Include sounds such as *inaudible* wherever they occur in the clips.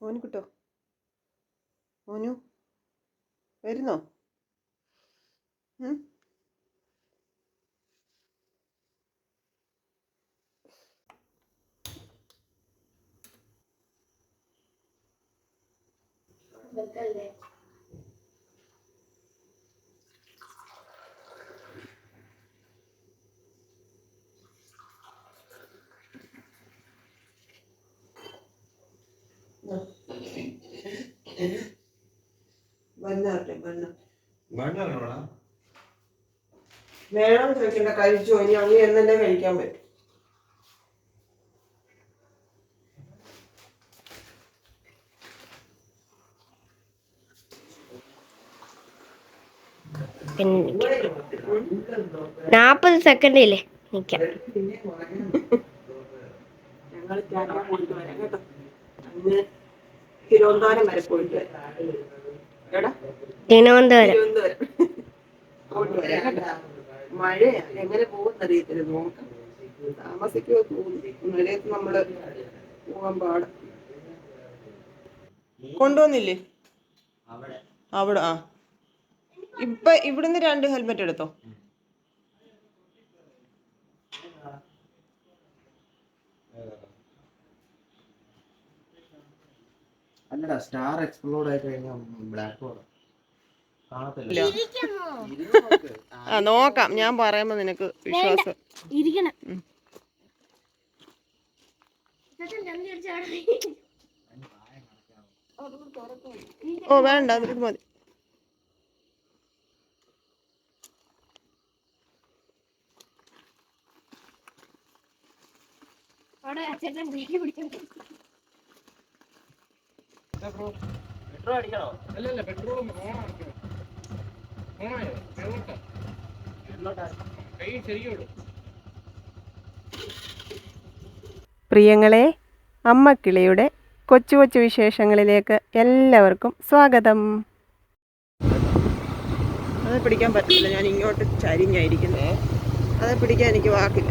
മോന് കിട്ടോ? മോനു? വരുന്നോ? ഉം? വേണം ചോദിക്കേണ്ട കഴിച്ചോ ഇനി അങ്ങ് തന്നെ കഴിക്കാൻ പറ്റും. നാപ്പത് സെക്കൻഡ് ഇല്ലേ? നിക്കാം. ഞങ്ങൾ ചാക്കാൻ പോയിട്ട് വരാം കേട്ടോ തിരുവനന്തപുരം വരെ പോയിട്ട് വരാം. എടാ തിരുവനന്തപുരം. തിരുവനന്തപുരം. പോയിട്ട് വരാം കേട്ടോ. മഴയാ? എങ്ങനെ പോകുന്നറിയത്തില്ല നോക്കാം താമസിക്കുമോ തോന്നുന്നു. മഴയത്ത് നമ്മൾ പോകാൻ പാടും. കൊണ്ടുവന്നില്ലേ? അവിടെ. ആ. ഇപ്പൊ ഇവിടുന്ന് രണ്ട് ഹെൽമെറ്റ് എടുത്തോ? അല്ലടാ സ്റ്റാർ എക്സ്പ്ലോർഡ് ആയി കഴിഞ്ഞാൽ ബ്ലാക്ക് ഹോൾ ആ നോക്കാം. ഞാൻ പറയുമ്പോ നിനക്ക് വിശ്വാസം. ഇരിക്കണം. ഓ വേണ്ട. അത് പെട്രോൾ മതി. അവിടെ അച്ഛൻ ബ്രേക്ക് പിടിച്ചു പ്രിയങ്ങളെ അമ്മക്കിളിയുടെ കൊച്ചു കൊച്ചു വിശേഷങ്ങളിലേക്ക് എല്ലാവർക്കും സ്വാഗതം. അത് പിടിക്കാൻ പറ്റില്ല ഞാൻ ഇങ്ങോട്ട് ചരിഞ്ഞായിരിക്കുന്നേ അത് പിടിക്കാൻ എനിക്ക് വാക്കില്ല.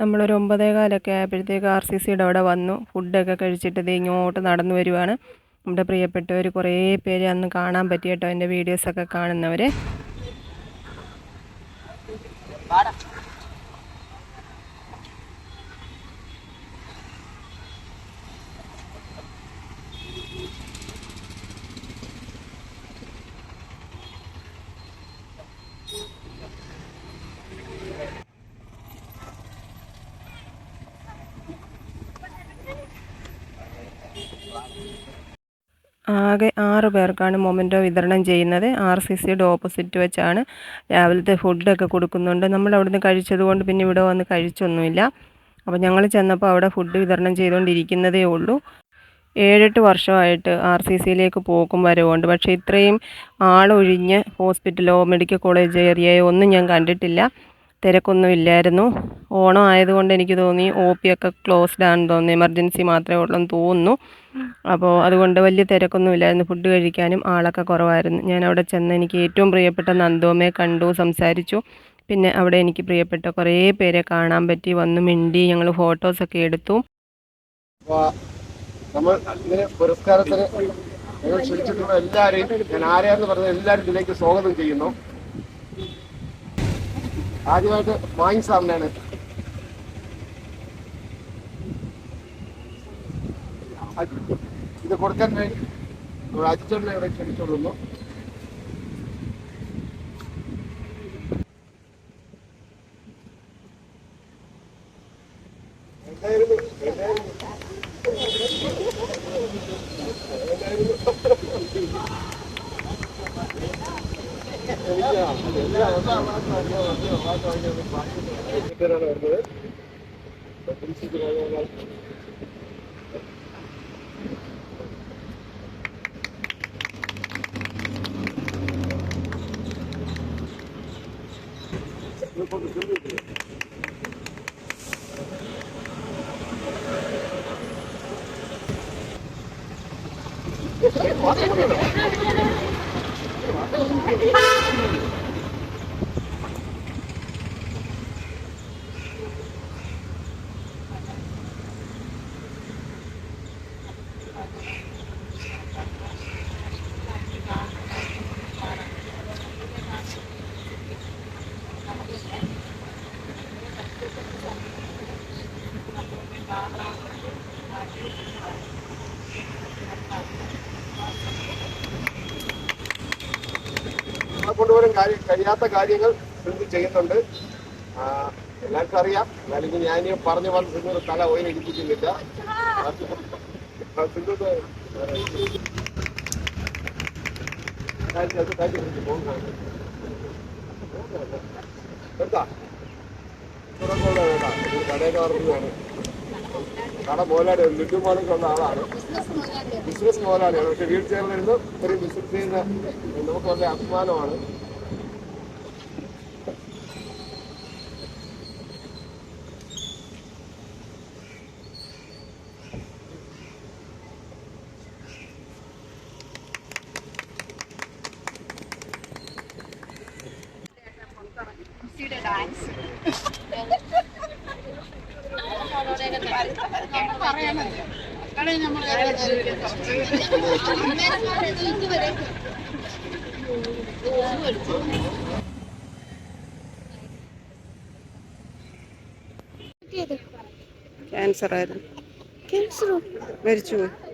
നമ്മളൊരു ഒമ്പതേകാലൊക്കെ ആയപ്പോഴത്തേക്ക് ആർ സി സിയുടെ അവിടെ വന്നു. ഫുഡൊക്കെ കഴിച്ചിട്ട് ഇത് ഇങ്ങോട്ട് നടന്നു വരുവാണ്. നമ്മുടെ പ്രിയപ്പെട്ടവർ കുറേ പേര് അന്ന് കാണാൻ പറ്റിയിട്ടോ എന്റെ വീഡിയോസൊക്കെ കാണുന്നവർ ആകെ ആറ് പേർക്കാണ് മൊമെന്റോ വിതരണം ചെയ്യുന്നത്. ആർ സി സിയുടെ ഓപ്പോസിറ്റ് വെച്ചാണ് രാവിലത്തെ ഫുഡൊക്കെ കൊടുക്കുന്നുണ്ട്. നമ്മൾ അവിടുന്ന് കഴിച്ചത് കൊണ്ട് പിന്നെ ഇവിടെ വന്ന് കഴിച്ചൊന്നുമില്ല. അപ്പോൾ ഞങ്ങൾ ചെന്നപ്പോൾ അവിടെ ഫുഡ് വിതരണം ചെയ്തുകൊണ്ടിരിക്കുന്നതേ ഉള്ളൂ. ഏഴെട്ട് വർഷമായിട്ട് ആർ സി സിയിലേക്ക് പോക്കും വരവുണ്ട് പക്ഷേ ഇത്രയും ആളൊഴിഞ്ഞ് ഹോസ്പിറ്റലോ മെഡിക്കൽ കോളേജ് ഏരിയയോ ഒന്നും ഞാൻ കണ്ടിട്ടില്ല. തിരക്കൊന്നും ഇല്ലായിരുന്നു ഓണം ആയതുകൊണ്ട് എനിക്ക് തോന്നി ഒ പി ഒക്കെ ക്ലോസ്ഡ് ആണെന്ന് തോന്നുന്നു. എമർജൻസി മാത്രമേ ഉള്ളൂ എന്ന് തോന്നുന്നു. അപ്പോൾ അതുകൊണ്ട് വലിയ തിരക്കൊന്നുമില്ലായിരുന്നു. ഫുഡ് കഴിക്കാനും ആളൊക്കെ കുറവായിരുന്നു. ഞാൻ അവിടെ ചെന്ന് എനിക്ക് ഏറ്റവും പ്രിയപ്പെട്ട നന്ദോമയെ കണ്ടു സംസാരിച്ചു. പിന്നെ അവിടെ എനിക്ക് പ്രിയപ്പെട്ട കുറേ പേരെ കാണാൻ പറ്റി വന്ന് മിണ്ടി ഞങ്ങൾ ഫോട്ടോസൊക്കെ എടുത്തു. നമ്മൾ പുരസ്കാരത്തിന് എല്ലാവരെയും ഞാൻ ആരെയാന്ന് പറഞ്ഞ എല്ലാവരും ഇതിലേക്ക് സ്വാഗതം ചെയ്യുന്നു. ആദ്യമായിട്ട് വാങ്ങി സാറിനാണ് ഇത് കൊടുക്കാൻ വേണ്ടി അജിച്ചേട്ടനെ ഇവിടെ ക്ഷണിച്ചുകൊള്ളുന്നു Hadi bakalım. *laughs* കൊണ്ടുപോലും കാര്യം കഴിയാത്ത കാര്യങ്ങൾ സിന്ധു ചെയ്യുന്നുണ്ട്. എല്ലാവർക്കും അറിയാം. എന്നാലും ഞാൻ പറഞ്ഞു പറഞ്ഞ് സിന്ധു തല ഓയിൽ സിന്ധു കട മോലാട് ലിറ്റു മോലൊക്കെ ഉള്ള ആളാണ്. ബിസിനസ് മോലാളിയാണ്. പക്ഷെ വീൽ ചേർന്നിരുന്നു ഒരു ബിസിനസ് ചെയ്യുന്ന നമുക്ക് വളരെ അഭിമാനമാണ്. ക്യാൻസർ ആയിരുന്നു. ക്യാൻസറോ മരിച്ചു ആവില്ലല്ലോ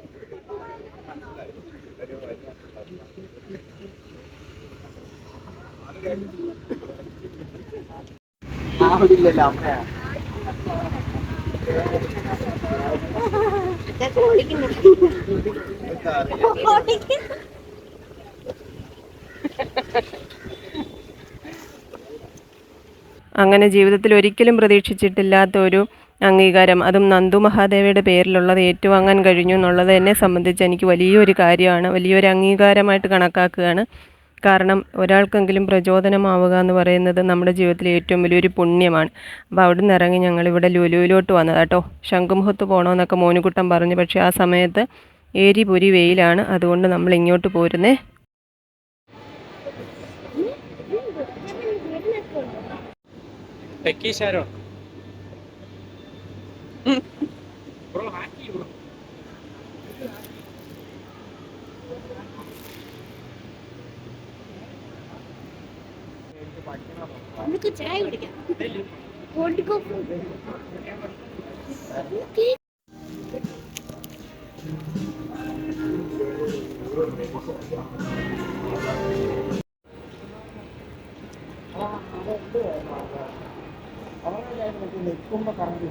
അങ്ങനെ ജീവിതത്തിൽ ഒരിക്കലും പ്രതീക്ഷിച്ചിട്ടില്ലാത്ത ഒരു അംഗീകാരം. അതും നന്ദു മഹാദേവയുടെ പേരിലുള്ളത് ഏറ്റുവാങ്ങാൻ കഴിഞ്ഞു എന്നുള്ളത് എന്നെ സംബന്ധിച്ച് എനിക്ക് വലിയൊരു കാര്യമാണ്. വലിയൊരു അംഗീകാരമായിട്ട് കണക്കാക്കുകയാണ്. കാരണം ഒരാൾക്കെങ്കിലും പ്രചോദനമാവുക എന്ന് പറയുന്നത് നമ്മുടെ ജീവിതത്തിലെ ഏറ്റവും വലിയൊരു പുണ്യമാണ്. അപ്പോൾ അവിടെ നിന്ന് ഇറങ്ങി ഞങ്ങളിവിടെ ലുലുവിലോട്ട് വന്നത് കേട്ടോ. ശംഖുമുഖത്ത് പോകണമെന്നൊക്കെ മോനുകുട്ടം പറഞ്ഞു. പക്ഷേ ആ സമയത്ത് ഏരി പൊരി വെയിലാണ്. അതുകൊണ്ട് നമ്മൾ ഇങ്ങോട്ട് പോരുന്നേ. ടെക്കി ബ്രോ നമുക്ക് ചായ കുടിക്കാം. നിൽക്കുമ്പോ കറണ്ട്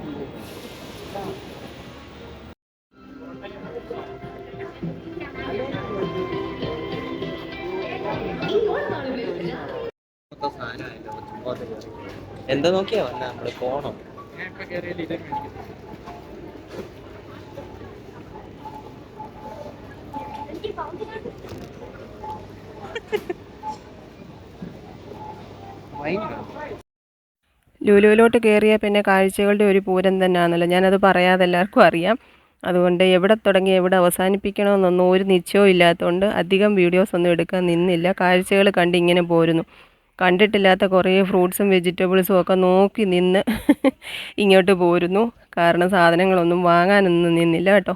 എന്താ നോക്കിയാ വന്ന? നമ്മൾ പോണോ. കയറിയ ലുലുവിലോട്ട് കയറിയാൽ പിന്നെ കാഴ്ചകളുടെ ഒരു പൂരം തന്നെയാണല്ലോ ഞാനത് പറയാതെ എല്ലാവർക്കും അറിയാം. അതുകൊണ്ട് എവിടെ തുടങ്ങി എവിടെ അവസാനിപ്പിക്കണമെന്നൊന്നും ഒരു നിശ്ചയവും ഇല്ലാത്തതുകൊണ്ട് അധികം വീഡിയോസ് ഒന്നും എടുക്കാൻ നിന്നില്ല. കാഴ്ചകൾ കണ്ട് ഇങ്ങനെ പോരുന്നു. കണ്ടിട്ടില്ലാത്ത കുറേ ഫ്രൂട്ട്സും വെജിറ്റബിൾസും ഒക്കെ നോക്കി നിന്ന് ഇങ്ങോട്ട് പോരുന്നു. കാരണം സാധനങ്ങളൊന്നും വാങ്ങാനൊന്നും നിന്നില്ല കേട്ടോ.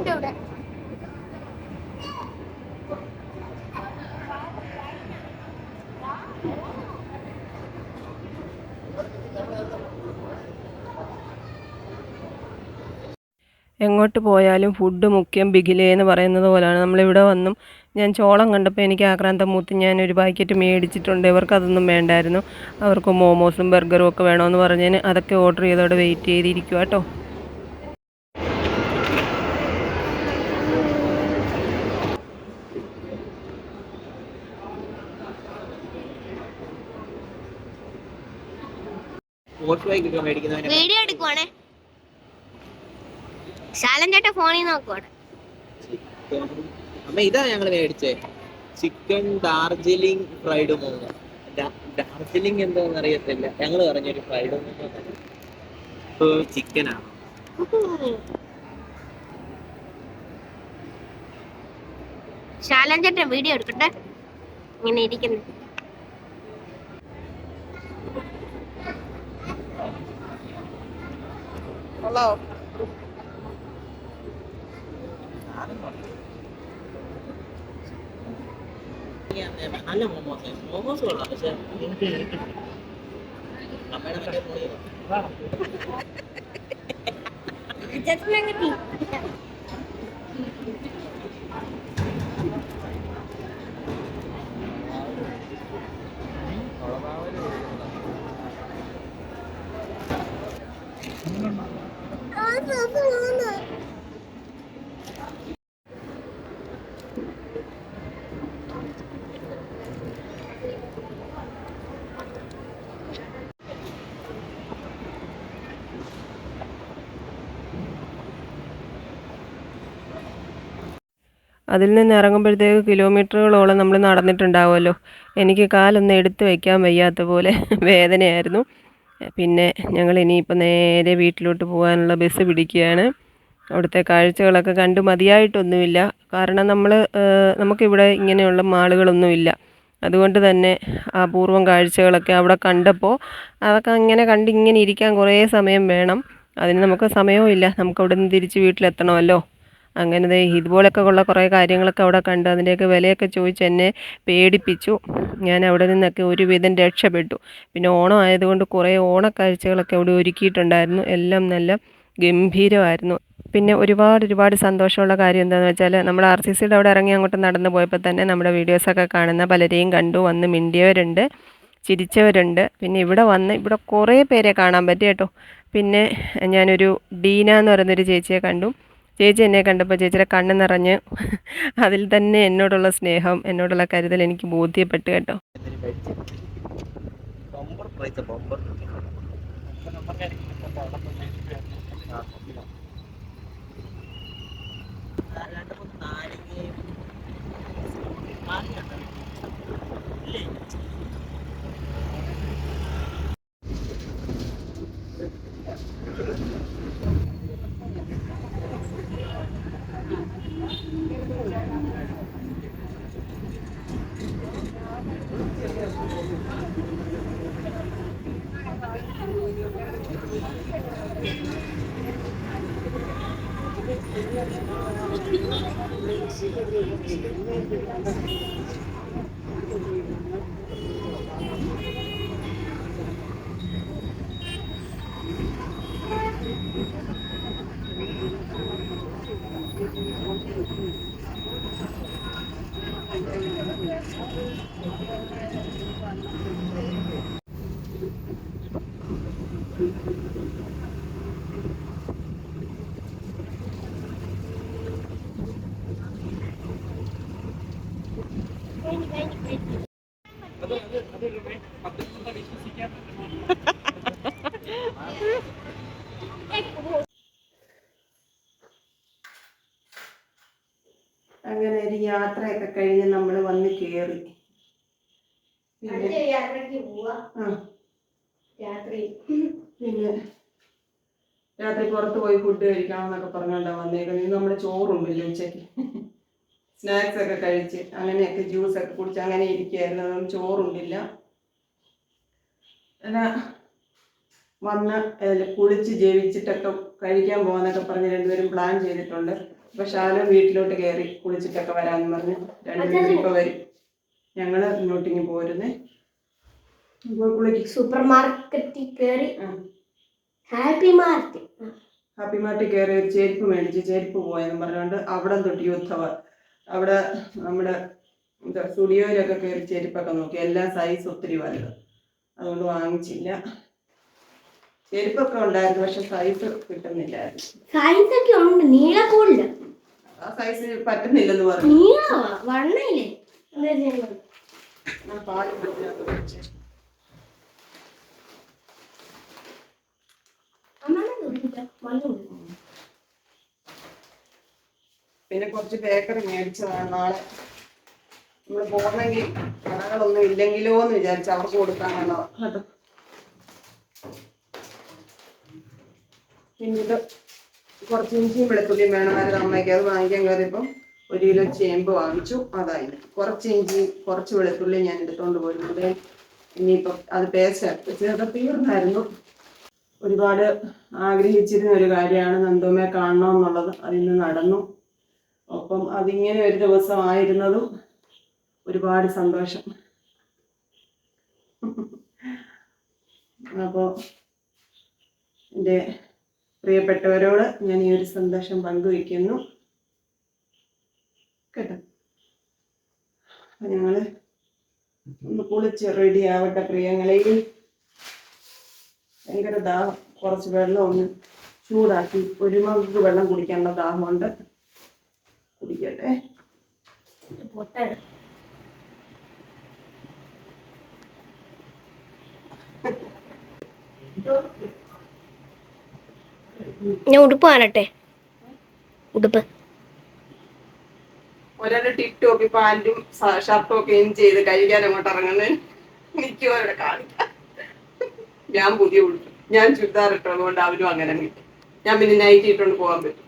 ഉണ്ട് ഇവിടെ. എങ്ങോട്ട് പോയാലും ഫുഡ് മുഖ്യം ബിഗിലേ എന്ന് പറയുന്നത് പോലെയാണ് നമ്മളിവിടെ വന്നും ഞാൻ ചോളം കണ്ടപ്പോൾ എനിക്ക് ആക്രാന്തം മൂത്ത് ഞാൻ ഒരു പാക്കറ്റ് മേടിച്ചിട്ടുണ്ട്. ഇവർക്ക് അതൊന്നും വേണ്ടായിരുന്നു. അവർക്ക് മോമോസും ബർഗറും ഒക്കെ വേണമെന്ന് പറഞ്ഞതിന് അതൊക്കെ ഓർഡർ ചെയ്തോടെ വെയിറ്റ് ചെയ്തിരിക്കുക കേട്ടോ വോട്ട് ബൈക്കൊക്കെ മേടിക്കുന്നവന് വീഡിയോ എടുക്കുവാണേ. ശാലൻ ചേട്ടൻ ഫോണിൽ നോക്കുവാണ്. അമ്മ ഇതാ ഞങ്ങൾ മേടിച്ചേ. Chicken Darjeeling fried momo. Darjeeling എന്തോന്ന് അറിയത്തില്ല. ഞങ്ങൾ പറഞ്ഞൊരു ഫ്രൈഡ് മോമോ ചിക്കനാണ് ശാലൻ ചേട്ടൻ വീഡിയോ എടുക്കട്ടെ? ഇങ്ങനെ ഇരിക്കുന്നു. നല്ല മോമോസ് മോമോസ് കൊള്ളാം പക്ഷെ അമ്മയുടെ മറ്റേ ഫോണിൽ അതിൽ നിന്ന് ഇറങ്ങുമ്പോഴത്തേക്ക് കിലോമീറ്ററുകളോളം നമ്മൾ നടന്നിട്ടുണ്ടാവുമല്ലോ. എനിക്ക് കാലൊന്നും എടുത്തു വയ്ക്കാൻ വയ്യാത്ത പോലെ വേദനയായിരുന്നു. പിന്നെ ഞങ്ങൾ ഇനിയിപ്പോൾ നേരെ വീട്ടിലോട്ട് പോകാനുള്ള ബസ് പിടിക്കുകയാണ്. അവിടുത്തെ കാഴ്ചകളൊക്കെ കണ്ട് മതിയായിട്ടൊന്നുമില്ല. കാരണം നമ്മൾ നമുക്കിവിടെ ഇങ്ങനെയുള്ള മാളുകളൊന്നുമില്ല. അതുകൊണ്ട് തന്നെ അപൂർവം കാഴ്ചകളൊക്കെ അവിടെ കണ്ടപ്പോൾ അതൊക്കെ അങ്ങനെ കണ്ട് ഇങ്ങനെ ഇരിക്കാൻ കുറേ സമയം വേണം. അതിന് നമുക്ക് സമയവും ഇല്ല. നമുക്ക് അവിടെ നിന്ന് തിരിച്ച് വീട്ടിലെത്തണമല്ലോ. അങ്ങനെ ദേ ഇതുപോലൊക്കെ ഉള്ള കുറേ കാര്യങ്ങളൊക്കെ അവിടെ കണ്ട് അതിന്റെയൊക്കെ വിലയൊക്കെ ചോദിച്ച് എന്നെ പേടിപ്പിച്ചു. ഞാൻ അവിടെ നിന്നൊക്കെ ഒരുവിധം രക്ഷപ്പെട്ടു. പിന്നെ ഓണം ആയതുകൊണ്ട് കുറേ ഓണക്കാഴ്ചകളൊക്കെ അവിടെ ഒരുക്കിയിട്ടുണ്ടായിരുന്നു. എല്ലാം നല്ല ഗംഭീരമായിരുന്നു. പിന്നെ ഒരുപാട് ഒരുപാട് സന്തോഷമുള്ള കാര്യം എന്താണെന്ന് വെച്ചാൽ നമ്മൾ ആർ സി സിയുടെ അവിടെ ഇറങ്ങി അങ്ങോട്ട് നടന്നു പോയപ്പോൾ തന്നെ നമ്മുടെ വീഡിയോസൊക്കെ കാണുന്ന പലരെയും കണ്ടു വന്ന് മിണ്ടിയവരുണ്ട് ചിരിച്ചവരുണ്ട്. പിന്നെ ഇവിടെ വന്ന് ഇവിടെ കുറേ പേരെ കാണാൻ പറ്റി കേട്ടോ. പിന്നെ ഞാനൊരു ഡീന എന്ന് പറയുന്നൊരു ചേച്ചിയെ കണ്ടു. ചേച്ചി എന്നെ കണ്ടപ്പോൾ ചേച്ചിയുടെ കണ്ണ് നിറഞ്ഞ് അതിൽ തന്നെ എന്നോടുള്ള സ്നേഹം എന്നോടുള്ള കരുതൽ എനിക്ക് ബോധ്യപ്പെട്ടു കേട്ടോ. Bumper Thank you. പുറത്ത് പോയി ഫുഡ് കഴിക്കണം എന്നൊക്കെ പറഞ്ഞോണ്ടാ വന്നേക്കുന്നത്. ഇന്ന് നമ്മൾ ചോറുണ്ടല്ലോ ഉച്ചയ്ക്ക്. സ്നാക്സ് ഒക്കെ കഴിച്ച് അങ്ങനെയൊക്കെ ജ്യൂസ് ഒക്കെ കുടിച്ച് അങ്ങനെ ഇരിക്കുകയായിരുന്നു. അതൊന്നും ചോറുണ്ടില്ല. എന്നാ വന്ന് കുളിച്ച് ജീവിച്ചിട്ടൊക്കെ കഴിക്കാൻ പോകാന്നൊക്കെ പറഞ്ഞ് രണ്ടുപേരും പ്ലാൻ ചെയ്തിട്ടുണ്ട്. അപ്പൊ ശാലം വീട്ടിലോട്ട് കയറി കുളിച്ചിട്ടൊക്കെ വരാന്ന് പറഞ്ഞ് രണ്ടുപേരും ഇപ്പൊ വരും. ഞങ്ങൾ ഇങ്ങോട്ടിങ്ങ് പോരുന്നേ. സൂപ്പർ മാർക്കറ്റിൽ കയറി. ഹാപ്പി മാർട്ടി ഹാപ്പി മാർട്ടി കയറി ഒരു ചെരുപ്പ് മേടിച്ച് ചെരുപ്പ് പോയെന്ന് പറഞ്ഞുകൊണ്ട് അവിടെ തൊട്ട് യൂത്തവർ അവിടെ നമ്മുടെ എന്താ സ്റ്റുഡിയോയിലൊക്കെ കയറി ചെരുപ്പൊക്കെ നോക്കി. എല്ലാ സൈസ് ഒത്തിരി വലുത്. അതുകൊണ്ട് വാങ്ങിച്ചില്ല. ചെരുപ്പൊക്കെ ഉണ്ടായിരുന്നു പക്ഷെ സൈസ് കിട്ടുന്നില്ലായിരുന്നു. സൈസ് ഒക്കെ ഉണ്ട്. നീള കൂടില്ല ആ സൈസ് പറ്റുന്നില്ലെന്ന് പറഞ്ഞു. വണ്ണയില്ലേ? പാൽ പിന്നെ കുറച്ച് ബേക്കറി മേടിച്ചതാണ് നാളെ. നമ്മൾ പോകണമെങ്കിൽ കടകളൊന്നും ഇല്ലെങ്കിലോ എന്ന് വിചാരിച്ച് അവർക്ക് കൊടുക്കാനുള്ള കേട്ടോ പിന്നീട് കുറച്ച് ഇഞ്ചിയും വെളുത്തുള്ളിയും വേണമായിരുന്നു അമ്മയ്ക്ക്. അത് വാങ്ങിക്കാൻ കയറിയപ്പം ഒരു കിലോ ചേമ്പ് വാങ്ങിച്ചു. അതായി കുറച്ച് ഇഞ്ചി കുറച്ച് വെളുത്തുള്ളി ഞാൻ എടുത്തോണ്ട് പോയിരുന്നു ഇനിയിപ്പം അത് പേസ്റ്റ് ചേർത്ത് തീർന്നായിരുന്നു. ഒരുപാട് ആഗ്രഹിച്ചിരുന്ന ഒരു കാര്യമാണ് നന്ദോമയെ കാണണമെന്നുള്ളത് അതിന്ന് നടന്നു. ഒപ്പം അതിങ്ങനെ ഒരു ദിവസമായിരുന്നതും ഒരുപാട് സന്തോഷം. അപ്പോൾ എന്റെ പ്രിയപ്പെട്ടവരോട് ഞാൻ ഈ ഒരു സന്തോഷം പങ്കുവയ്ക്കുന്നു. കേട്ടോ? അപ്പം ഞങ്ങൾ ഒന്ന് കുളിച്ച് റെഡി ആവട്ടെ പ്രിയങ്ങളെ. ഭയങ്കര ദാഹം. കുറച്ച് വെള്ളം ഒന്ന് ചൂടാക്കി ഒരു മഗ് വെള്ളം കുടിക്കാനുള്ള ദാഹമുണ്ട്. കുടിക്കട്ടെ. ഞാൻ ഉടുപ്പ് കാണട്ടെ. ഉടുപ്പ്. ഒരാളെ ടിക്ടോക്ക് പാന്റും ഷർട്ടും ഒക്കെ ഇൻ ചെയ്ത് കഴിക്കാൻ അങ്ങോട്ട് ഇറങ്ങുന്നത് എനിക്ക് അവരുടെ കാണിക്കാം ഞാൻ പുതിയ ഉടുത്തു ഞാൻ ചുരിദാർ ഇട്ടതുകൊണ്ട് അവരും അങ്ങനെ കിട്ടി. ഞാൻ പിന്നെ നൈറ്റ് ഇട്ടുകൊണ്ട് പോകാൻ പറ്റും.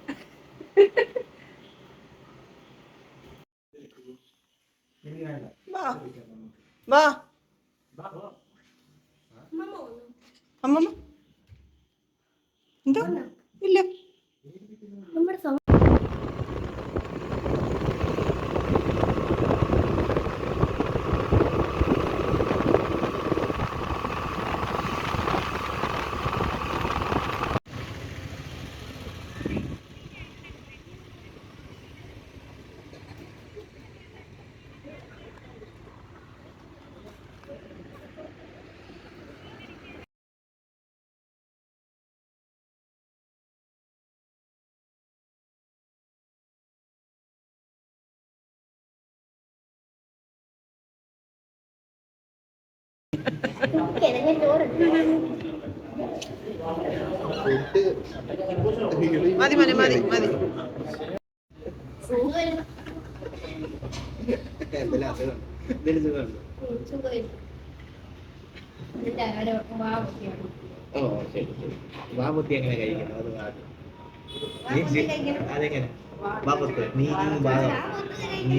അമ്മമ്മ മതി മതി മതി മതി. ഓ ശരി ശരി. വാമുത്തി എങ്ങനെ കഴിക്കണം? അത് വാ. നീ ശരി- അതെങ്ങനെ? വാമുത്ത് നീ നീ ഭാഗം നീ